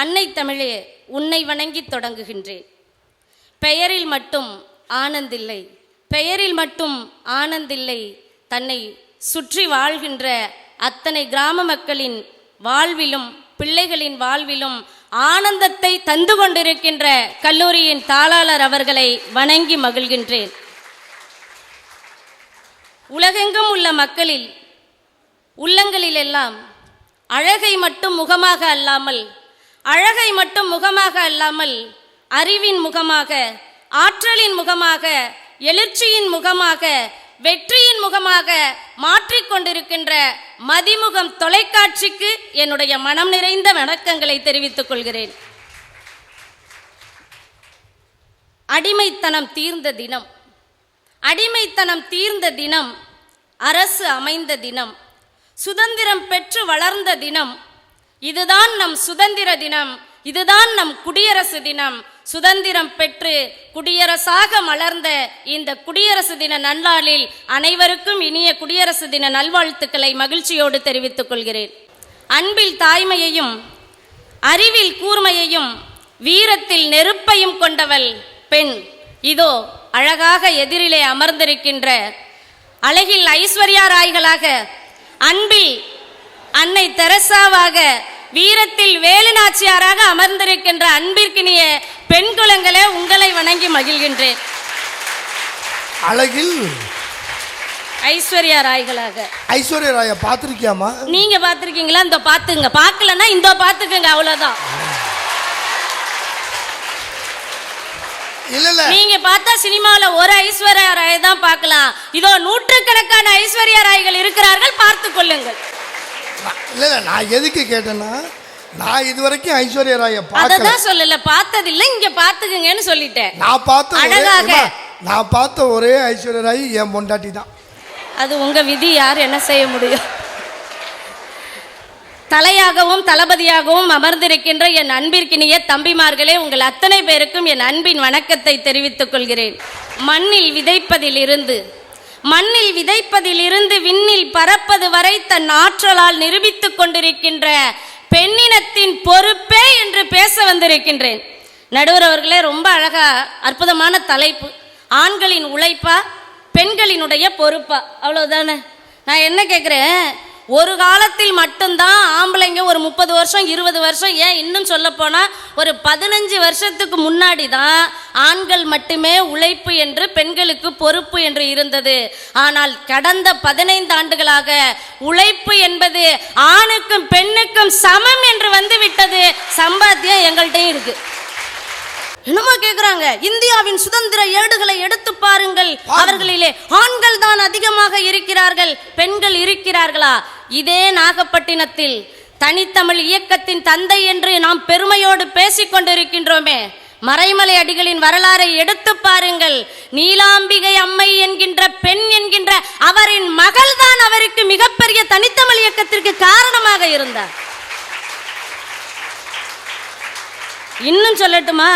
அன்னை தமிழே உன்னை வணங்கி தொடங்குகின்றேன். பெயரில் மட்டும் ஆனந்தில்லை பெயரில் மட்டும் ஆனந்தில்லை தன்னை சுற்றி வாழ்கின்ற அத்தனை கிராம மக்களின் வாழ்விலும் பிள்ளைகளின் வாழ்விலும் ஆனந்தத்தை தந்து கொண்டிருக்கின்ற கல்லூரியின் தாளாளர் அவர்களை வணங்கி மகிழ்கின்றேன். உலகெங்கும் உள்ள மக்களில் உள்ளங்களிலெல்லாம் அழகை மட்டும் முகமாக அல்லாமல் அழகை மட்டும் முகமாக அல்லாமல் அறிவின் முகமாக ஆற்றலின் முகமாக எழுச்சியின் முகமாக வெற்றியின் முகமாக மாற்றிக்கொண்டிருக்கின்ற மதிமுகம் தொலைக்காட்சிக்கு என்னுடைய மனம் நிறைந்த வணக்கங்களை தெரிவித்துக் கொள்கிறேன். அடிமைத்தனம் தீர்ந்த தினம். அடிமைத்தனம் தீர்ந்த தினம் அரசு அமைந்த தினம். சுதந்திரம் பெற்று வளர்ந்த தினம். இதுதான் நம் சுதந்திர தினம். இதுதான் நம் குடியரசு தினம். சுதந்திரம் பெற்று குடியரசாக மலர்ந்த இந்த குடியரசு தின நன்னாளில் அனைவருக்கும் இனிய குடியரசு தின நல்வாழ்த்துக்களை மகிழ்ச்சியோடு தெரிவித்துக் கொள்கிறேன். அன்பில் தாய்மையையும் அறிவில் கூர்மையையும் வீரத்தில் நெருப்பையும் கொண்டவள் பெண். இதோ அழகாக எதிரிலே அமர்ந்திருக்கின்ற அழகில் ஐஸ்வர்யா ராய்களாக அன்பில் அன்னை தெரசாவாக வீரத்தில் வேலுநாச்சியாராக அமர்ந்திருக்கின்ற அன்பிற்கினிய பெண் குலங்களே உங்களை வணங்கி மகிழ்கின்றேன். அழகில் ஐஸ்வர்யா ராய்களாக. ஐஸ்வர்யா ராய பார்த்துருக்கியாமா நீங்க பாத்திருக்கீங்களா இந்த பாத்துங்க பார்க்கலன்னா இந்த பாத்துக்கங்க அவ்வளவுதான். இல்ல இல்ல. நீங்க பார்த்தா சினிமாவுல ஒரு ஐஸ்வர்யா ராய் தான் பார்க்கலாம். இதோ நூற்றுக்கணக்கான ஐஸ்வர்யா ராய்கள் இருக்கிறார்கள் பார்த்து கொள்ளுங்கள். இல்ல இல்ல நான் எதுக்கு கேட்டேன்னா நான் இது வரைக்கும் ஐஸ்வர்யா ராய பார்க்கல அததான் சொல்லல பார்த்ததில்ல இங்க பாத்துக்குங்கன்னு சொல்லிட்டேன். நான் பார்த்த ஒரே நான் பார்த்த ஒரே ஐஸ்வர்யா ராய் என் பொண்டாட்டி தான். அது உங்க விதி யார் என்ன செய்ய முடியும்? தலையாகவும் தளபதியாகவும் அமர்ந்திருக்கின்ற என் அன்பிற்கினிய தம்பிமார்களே உங்கள் அத்தனை பேருக்கும் என் அன்பின் வணக்கத்தை தெரிவித்துக் கொள்கிறேன். மண்ணில் விதைப்பதில் இருந்து மண்ணில் விதைப்பதிலிருந்து விண்ணில் பறப்பது வரை தன் ஆற்றலால் நிரூபித்துக் கொண்டிருக்கின்ற பெண்ணினத்தின் பொறுப்பே என்று பேச வந்திருக்கின்றேன். நடுவர் அவர்களே ரொம்ப அழகா அற்புதமான தலைப்பு. ஆண்களின் உழைப்பா பெண்களினுடைய பொறுப்பா? அவ்வளவுதானே? நான் என்ன கேட்குறேன் ஒரு காலத்தில் மட்டும்தான் ஆம்பளைங்க ஒரு முப்பது வருஷம் இருபது வருஷம் ஏன் இன்னும் சொல்ல ஒரு பதினஞ்சு வருஷத்துக்கு முன்னாடி தான் ஆண்கள் மட்டுமே உழைப்பு என்று பெண்களுக்கு பொறுப்பு என்று இருந்தது. ஆனால் கடந்த பதினைந்து ஆண்டுகளாக உழைப்பு என்பது ஆணுக்கும் பெண்ணுக்கும் சமம் என்று வந்து விட்டது. சம்பாத்தியம் எங்கள்கிட்டயும் இருக்கு. என்னமா கேக்குறாங்க? இந்தியாவின் சுதந்திர ஏடுகளை எடுத்து பாருங்கள். அவர்களிலே ஆண்கள் தான் அதிகமாக இருக்கிறார்கள் பெண்கள் இருக்கிறார்களா? இதே நாகப்பட்டினத்தில் தனித்தமிழ் இயக்கத்தின் தந்தை என்று நாம் பெருமையோடு பேசிக் கொண்டிருக்கின்றோமே மறைமலை அடிகளின் வரலாறை எடுத்து பாருங்கள். நீலாம்பிகை அம்மை என்கின்ற பெண் என்கின்ற அவரின் மகள் தான் அவருக்கு மிகப்பெரிய தனித்தமிழ் இயக்கத்திற்கு காரணமாக இருந்தார். இன்னும் சொல்லட்டுமா?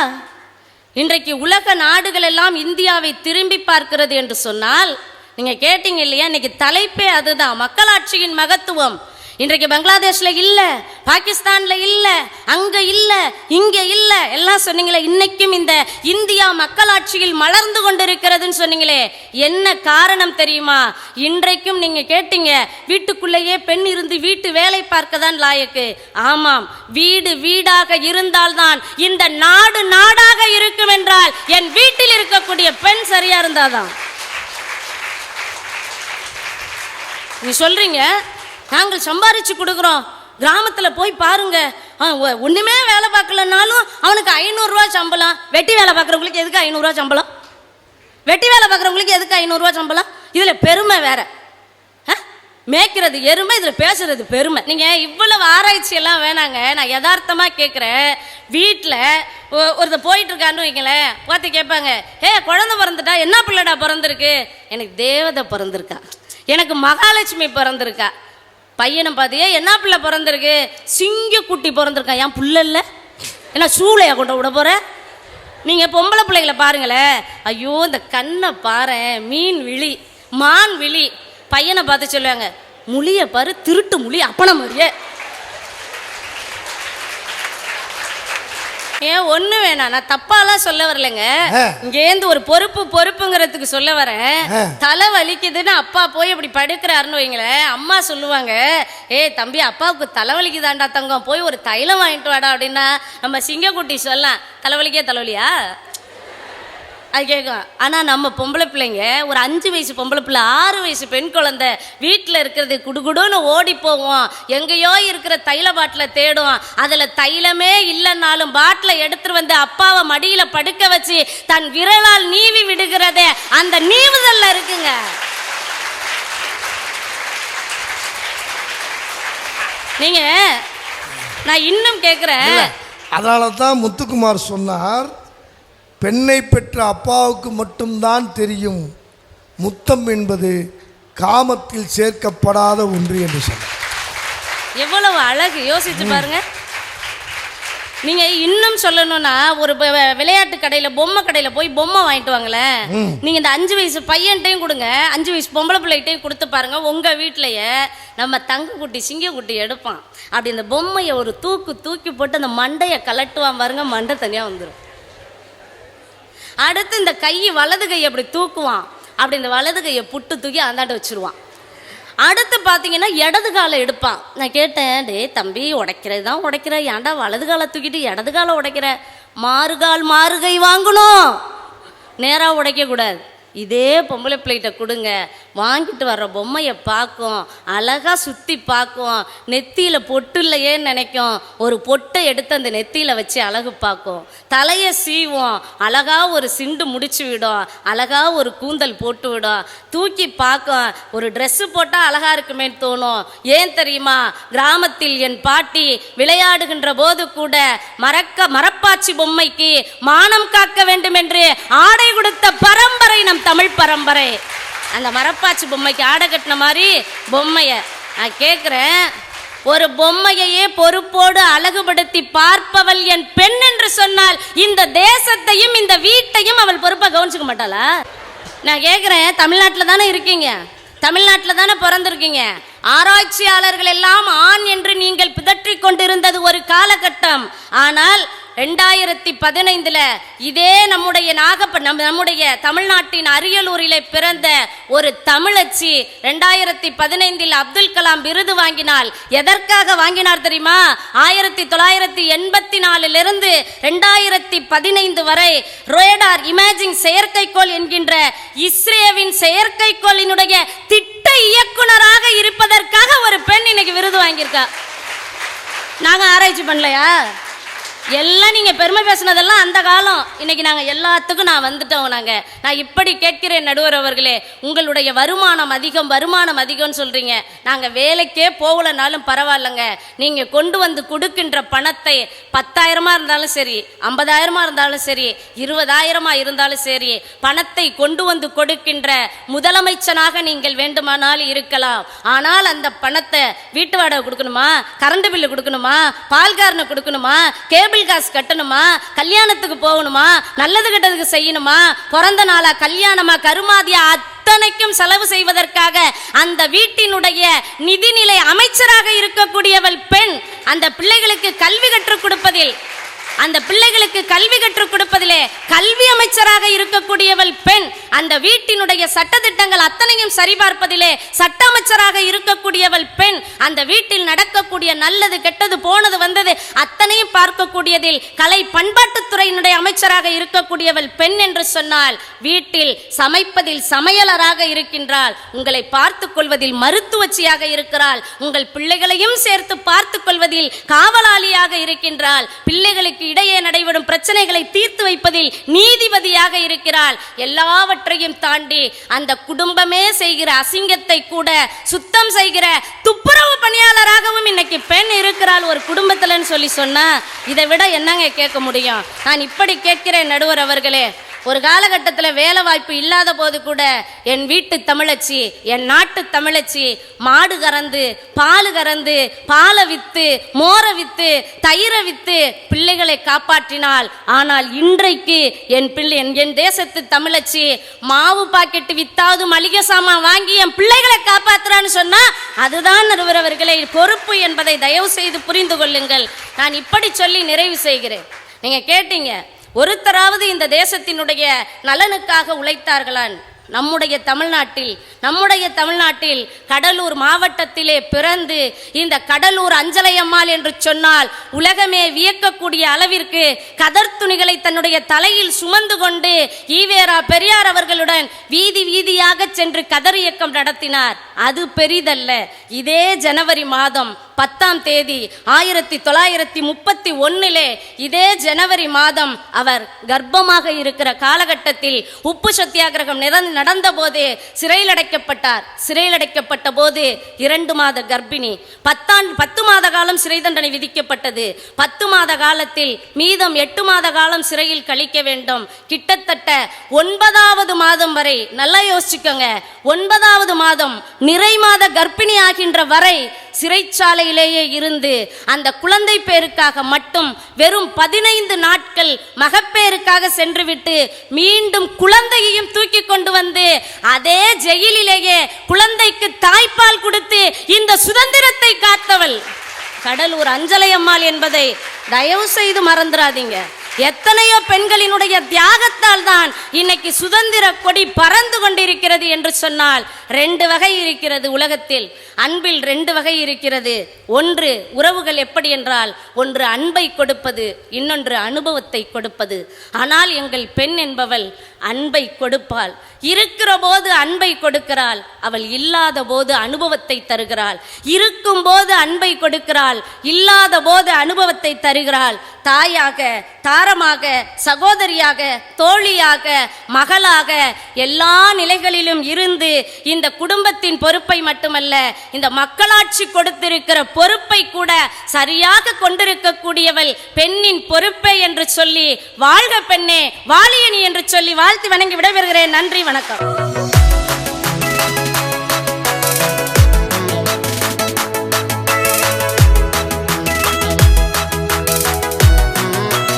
இன்றைக்கு உலக நாடுகள் எல்லாம் இந்தியாவை திரும்பி பார்க்கிறது என்று சொன்னால் நீங்க கேட்டீங்க இல்லையா? இன்னைக்கு தலைப்பே அதுதான். மக்களாட்சியின் மகத்துவம். இன்றைக்கு பங்களாதேஷ்ல இல்ல பாகிஸ்தான்ல இல்ல அங்க இல்ல இங்க இல்ல. எல்லாம் சொன்னீங்களே இன்னைக்கும் இந்த இந்தியா மக்களாட்சியில் மலர்ந்து கொண்டிருக்கிறதுன்னு சொன்னீங்களே. என்ன காரணம் தெரியுமா? இன்றைக்கும் நீங்க கேட்டீங்க வீட்டுக்குள்ளேயே பெண் இருந்து வீட்டு வேலை பார்க்க தான் லாயக்கு. ஆமாம் வீடு வீடாக இருந்தால்தான் இந்த நாடு நாடாக இருக்கும் என்றால் என் வீட்டில் இருக்கக்கூடிய பெண் சரியா இருந்தாதான். நீ சொல்றீங்க? நாங்கள் சம்பாரிச்சு கொடுக்குறோம். கிராமத்தில் போய் பாருங்க. ஆ, வேலை பார்க்கலனாலும் அவனுக்கு ஐநூறுரூவா சம்பளம். வெட்டி வேலை பார்க்குறவங்களுக்கு எதுக்கு ஐநூறுரூவா சம்பளம்? வெட்டி வேலை பார்க்குறவங்களுக்கு எதுக்கு ஐநூறுரூவா சம்பளம்? இதில் பெருமை வேற. ஆ? மேய்க்கிறது எருமை இதில் பேசுறது பெருமை. நீங்கள் இவ்வளவு ஆராய்ச்சி எல்லாம் வேணாங்க. நான் யதார்த்தமாக கேட்குறேன் வீட்டில் ஒருத்தர் போயிட்டு இருக்கான்னு வைங்களேன். பார்த்து கேட்பாங்க. ஏ குழந்தை பிறந்துட்டா என்ன பிள்ளைடா பிறந்திருக்கு? எனக்கு தேவதை பிறந்திருக்கா. எனக்கு மகாலட்சுமி பிறந்திருக்கா. பையனை பார்த்தியே என்ன பிள்ளை பிறந்திருக்கு? சிங்க குட்டி பிறந்திருக்கான் என் புள்ள இல்லை. என்ன சூளையா கொண்டு விட போற? நீங்க பொம்பளை பிள்ளைகளை பாருங்களேன். ஐயோ இந்த கண்ணை பாரேன் மீன் விழி மான் விழி. பையனை பார்த்து சொல்லுவாங்க முழியை பாரு திருட்டு முழி அப்பனை மாதிரியே. ஏன் ஒண்ணு வேணாம். நான் தப்பாலாம் சொல்ல வரலைங்க. இங்கேருந்து ஒரு பொறுப்பு பொறுப்புங்கிறதுக்கு சொல்ல வரேன். தலை வலிக்குதுன்னு அப்பா போய் இப்படி படுக்கிறாருன்னு வைங்களேன். அம்மா சொல்லுவாங்க ஏய் தம்பி அப்பாவுக்கு தலைவலிக்குதாண்டா தங்கம். போய் ஒரு தைலம் வாங்கிட்டு வாடா அப்படின்னா நம்ம சிங்கக்குட்டி சொல்லலாம். தலைவலிக்கே தலைவலியா அது கேட்கும் ஆனால் நம்ம பொம்பளை பிள்ளைங்க ஒரு அஞ்சு வயசு பொம்பளை பிள்ளை ஆறு வயசு பெண் குழந்தை வீட்டில் இருக்கிறது குடுகுடுன்னு ஓடி போவோம். எங்கேயோ இருக்கிற தைல பாட்டிலை தேடும். அதில் தைலமே இல்லைன்னாலும் பாட்டிலை எடுத்துட்டு வந்து அப்பாவை மடியில் படுக்க வச்சு தன் விரலால் நீவி விடுகிறதே அந்த நீவுதல்ல இருக்குங்க. நீங்கள் நான் இன்னும் கேட்குறேன் அதனால தான் முத்துக்குமார் சொன்னார் பெண்ணை பெற்ற அப்பாவுக்கு மட்டும்தான் தெரியும். முத்தம் என்பது காமத்தில் சேர்க்கப்படாத ஒன்று என்று சொன்னார். எவ்வளவு அழகு யோசிச்சு பாருங்க. நீங்க இன்னும் சொல்லணும்னா ஒரு விளையாட்டு கடையில பொம்மை கடையில போய் பொம்மை வாங்கிட்டு வாங்களேன் நீங்க இந்த அஞ்சு வயசு பையன்ட்டையும் கொடுங்க. அஞ்சு வயசு பொம்பளை பிள்ளைகிட்டையும் கொடுத்து பாருங்க. உங்க வீட்லயே நம்ம தங்க குட்டி சிங்க குட்டி எடுப்பான். அப்படி இந்த பொம்மையை ஒரு தூக்கு தூக்கி போட்டு அந்த மண்டையை கலட்டுவான் பாருங்க மண்டை தனியா வந்துடும் அடுத்து இந்த கை வலது கையை அப்படி தூக்குவான். அப்படி இந்த வலது கையை புட்டு தூக்கி அந்தாண்ட வச்சுருவான். அடுத்து பார்த்தீங்கன்னா இடது காலை எடுப்பான். நான் கேட்டேன் டேய் தம்பி உடைக்கிறது தான் உடைக்கிற. ஏன்டா வலது காலை தூக்கிட்டு இடது காலை உடைக்கிற? மாறுகால் மாறுகை வாங்கணும். நேராக உடைக்கக்கூடாது இதே பொம்பளை பிள்ளைகிட்ட கொடுங்க. வாங்கிட்டு வர்ற பொம்மையை பார்க்கும். அழகா சுற்றி பார்க்கும். நெத்தியில் பொட்டு இல்லையேன்னு நினைக்கும். ஒரு பொட்டை எடுத்து அந்த நெத்தியில் வச்சு அழகு பார்க்கும். தலையை சீவும். அழகா ஒரு சிண்டு முடிச்சு விடும். அழகா ஒரு கூந்தல் போட்டு விடும். தூக்கி பார்க்கும். ஒரு ட்ரெஸ்ஸு போட்டால் அழகா இருக்குமேன்னு தோணும். ஏன் தெரியுமா? கிராமத்தில் என் பாட்டி விளையாடுகின்ற போது கூட மறக்க மரப்பாச்சி பொம்மைக்கு. மானம் காக்க வேண்டும் என்று ஆடை கொடுத்த பரம்பரை நம் தமிழ் பரம்பரை. அந்த மரப்பாச்சி பொம்மைக்கு ஆடை கட்டின மாதிரி பொம்மையை. நான் கேட்குறேன் ஒரு பொம்மையையே பொறுப்போடு அழகுபடுத்தி பார்ப்பவள் என் பெண் என்று சொன்னால் இந்த தேசத்தையும் இந்த வீட்டையும் அவள் பொறுப்பாக கவனிச்சுக்க மாட்டாளா? நான் கேட்குறேன் தமிழ்நாட்டில் தானே இருக்கீங்க? தமிழ்நாட்டில் தானே பிறந்திருக்கீங்க? ஆராய்ச்சியாளர்கள் எல்லாம் ஆண் என்று நீங்கள் பிதற்றிக் கொண்டிருந்தது ஒரு காலகட்டம். ஆனால் ரெண்டாயிரத்தி பதினைந்துல இதே நம்முடைய நாகப்ப நம் நம்முடைய தமிழ்நாட்டின் அரியலூரில் பிறந்த ஒரு தமிழச்சி ரெண்டாயிரத்தி பதினைந்தில் அப்துல் கலாம் விருது வாங்கினால் எதற்காக வாங்கினார் தெரியுமா? ஆயிரத்தி தொள்ளாயிரத்தி எண்பத்தி நாலிலிருந்து ரெண்டாயிரத்தி பதினைந்து வரை ரோடார் இமேஜிங் செயற்கைக்கோள் என்கின்ற இஸ்ரேவின் செயற்கைக்கோளினுடைய திட்ட இயக்குனராக இருப்பதற்காக ஒரு பெண் இன்னைக்கு விருது வாங்கியிருக்கா. நாங்க ஆராய்ச்சி பண்ணலையா? எல்லாம் நீங்க பெருமை பேசுனதெல்லாம் அந்த காலம். இன்னைக்கு நாங்க எல்லாத்துக்கும் நான் வந்துட்டோம் நாங்க. நான் இப்படி கேட்கிறேன் நடுவர் அவர்களே உங்களுடைய வருமானம் அதிகம் வருமானம் அதிகம்னு சொல்றீங்க. நாங்க வேலைக்கே போகலனாலும் பரவாயில்லைங்க. நீங்க கொண்டு வந்து கொடுக்கின்ற பணத்தை பத்தாயிரமா இருந்தாலும் சரி ஐம்பதாயிரமா இருந்தாலும் சரி இருபதாயிரமா இருந்தாலும் சரி பணத்தை கொண்டு வந்து கொடுக்கின்ற முதலமைச்சனாக நீங்கள் வேண்டுமானால் இருக்கலாம். ஆனால் அந்த பணத்தை வீட்டு வாடகை கொடுக்கணுமா? கரண்ட் பில்லு கொடுக்கணுமா? பால்காரனை கொடுக்கணுமா? கேபிள் காசு கட்டணுமா? கல்யாணத்துக்கு போகணுமா? நல்லது கெட்டதுக்கு செய்யணுமா? பிறந்த நாளா கல்யாணமா? கருமாதியா அத்தனைக்கும் செலவு செய்வதற்காக அந்த வீட்டினுடைய நிதிநிலை அமைச்சராக இருக்கக்கூடியவள் பெண் அந்த பிள்ளைகளுக்கு கல்வி கற்றுக் கொடுப்பதில் அந்த பிள்ளைகளுக்கு கல்வி கற்றுக் கொடுப்பதிலே கல்வி அமைச்சராக இருக்கக்கூடியவள் பெண் அந்த வீட்டினுடைய சட்டத்திட்டங்கள் அத்தனையும் சரிபார்ப்பதிலே சட்ட அமைச்சராக இருக்கக்கூடியவள் பெண் அந்த வீட்டில் நடக்கக்கூடிய நல்லது கெட்டது போனது வந்தது அத்தனையும் பார்க்கக்கூடியதில் கலை பண்பாட்டுத்துறையினுடைய அமைச்சராக இருக்கக்கூடியவள் பெண் என்று சொன்னால் வீட்டில் சமைப்பதில் சமையலராக இருக்கின்றாள் உங்களை பார்த்துக் கொள்வதில் மருத்துவச்சியாக இருக்கிறாள் உங்கள் பிள்ளைகளையும் சேர்த்து பார்த்துக் கொள்வதில் காவலாளியாக இருக்கின்றாள் பிள்ளைகளுக்கு இடையே நடைபெறும் பிரச்சனைகளை தீர்த்து வைப்பதில் நீதிபதியாக இருக்கிறாள் எல்லாவற்றையும் தாண்டி அந்த குடும்பமே செய்கிற அசிங்கத்தை கூட சுத்தம் செய்கிற துப்புரவு பணியாளராகவும் இன்னைக்கு பெண் இருக்கிறாள் ஒரு குடும்பத்துலன்னு சொல்லி சொன்னா இதை விட என்னங்க கேட்க முடியும்? நான் இப்படி கேட்கிறேன் நடுவர் அவர்களே. ஒரு காலகட்டத்தில் வேலை வாய்ப்பு இல்லாத போது கூட என் வீட்டு தமிழச்சி என் நாட்டு தமிழச்சி மாடு கறந்து பால் கறந்து பாலை விற்று மோரை விற்று தயிரை விற்று பிள்ளைகளை காப்பாற்றினாள் ஆனால் இன்றைக்கு என் பிள்ளை என் என் தேசத்து தமிழச்சி மாவு பாக்கெட்டு வித்தாவது மளிகை சாமான் வாங்கி என் பிள்ளைகளை காப்பாத்துறான்னு சொன்னால் அதுதான் நடுவரவர்களை பொறுப்பு என்பதை தயவு செய்து புரிந்து கொள்ளுங்கள். நான் இப்படி சொல்லி நிறைவு செய்கிறேன். நீங்கள் கேட்டீங்க ஒருத்தராவது இந்த தேசத்தினுடைய நலனுக்காக உழைத்தார்களான். நம்முடைய தமிழ்நாட்டில் நம்முடைய தமிழ்நாட்டில் கடலூர் மாவட்டத்திலே பிறந்து இந்த கடலூர் அஞ்சலையம்மாள் என்று சொன்னால் உலகமே வியக்கக்கூடிய அளவிற்கு கதர் துணிகளை தன்னுடைய தலையில் சுமந்து கொண்டு ஈவேரா பெரியார் அவர்களுடன் வீதி வீதியாக சென்று கதர் இயக்கம் நடத்தினார். அது பெரிதல்ல. இதே ஜனவரி மாதம் பத்தாம் தேதி ஆயிரத்தி தொள்ளாயிரத்தி முப்பத்தி ஒன்னிலே இதே ஜனவரி மாதம் அவர் கர்ப்பமாக இருக்கிற காலகட்டத்தில் உப்பு சத்தியாகிரகம் நடந்த போது சிறையில் அடைக்கப்பட்டார் சிறையில் அடைக்கப்பட்ட போது இரண்டு மாத கர்ப்பிணி. பத்தாண்டு பத்து மாத காலம் சிறை தண்டனை விதிக்கப்பட்டது. பத்து மாத காலத்தில் மீதம் எட்டு மாத காலம் சிறையில் கழிக்க வேண்டும். கிட்டத்தட்ட ஒன்பதாவது மாதம் வரை நல்லா யோசிச்சுக்கோங்க. ஒன்பதாவது மாதம் நிறை மாத கர்ப்பிணி ஆகின்ற வரை சிறைச்சாலையிலேயே இருந்து அந்த குழந்தை பேருக்காக மட்டும் வெறும் பதினைந்து நாட்கள் மகப்பேருக்காக சென்றுவிட்டு மீண்டும் குழந்தையையும் தூக்கி கொண்டு வந்து அதே ஜெயிலிலேயே குழந்தைக்கு தாய்ப்பால் கொடுத்து இந்த சுதந்திரத்தை காத்தவள். கடலூர் அஞ்சலையம்மாள் என்பதை தயவு செய்து மறந்துடாதீங்க. எத்தனையோ பெண்களினுடைய தியாகத்தால் தான் இன்னைக்கு சுதந்திர கொடி பறந்து கொண்டிருக்கிறது என்று சொன்னால் ரெண்டு வகை இருக்கிறது உலகத்தில். அன்பில் ரெண்டு வகை இருக்கிறது. ஒன்று உறவுகள் எப்படி என்றால் ஒன்று அன்பை கொடுப்பது இன்னொன்று அனுபவத்தை கொடுப்பது. ஆனால் எங்கள் பெண் என்பவள் அன்பை கொடுப்பாள். இருக்கிற போது அன்பை கொடுக்கிறாள் அவள் இல்லாத போது அனுபவத்தை தருகிறாள். இருக்கும் போது அன்பை கொடுக்கிறாள் இல்லாத போது அனுபவத்தை தருகிறாள். தாயாக தாரமாக சகோதரியாக தோழியாக மகளாக எல்லா நிலைகளிலும் இருந்து இந்த குடும்பத்தின் பொறுப்பை மட்டுமல்ல இந்த மக்களாட்சி கொடுத்திருக்கிற பொறுப்பை கூட சரியாக கொண்டிருக்கக்கூடியவள் பெண்ணின் பொறுப்பை என்று சொல்லி வாழ்க பெண்ணே வாழியணி என்று சொல்லி வாழ்த்து வணங்கி விடைபெறுகிறேன். நன்றி வணக்கம்.